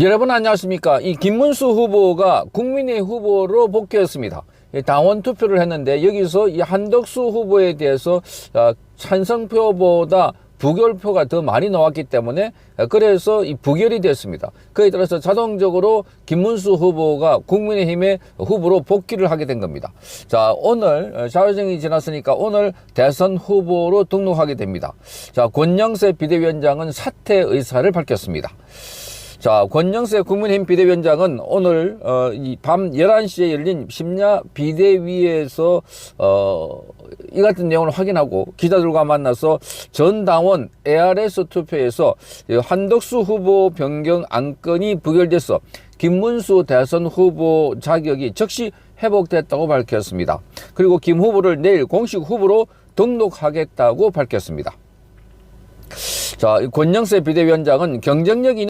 여러분 안녕하십니까. 이 김문수 후보가 국민의 후보로 복귀했습니다. 이 당원 투표를 했는데 여기서 이 한덕수 후보에 대해서 어, 찬성표보다 부결표가 더 많이 나왔기 때문에 어, 그래서 이 부결이 됐습니다. 그에 따라서 자동적으로 김문수 후보가 국민의힘의 후보로 복귀를 하게 된 겁니다. 자, 오늘 어, 자유정이 지났으니까 오늘 대선 후보로 등록하게 됩니다. 자, 권영세 비대위원장은 사퇴 의사를 밝혔습니다. 자, 권영세 국민의힘 비대위원장은 오늘 어, 이밤 11시에 열린 심야 비대위에서 어, 이 같은 내용을 확인하고 기자들과 만나서 전 당원 ARS 투표에서 이 한덕수 후보 변경 안건이 부결돼서 김문수 대선 후보 자격이 즉시 회복됐다고 밝혔습니다. 그리고 김 후보를 내일 공식 후보로 등록하겠다고 밝혔습니다. 자, 이 권영세 비대위원장은 경쟁력 있는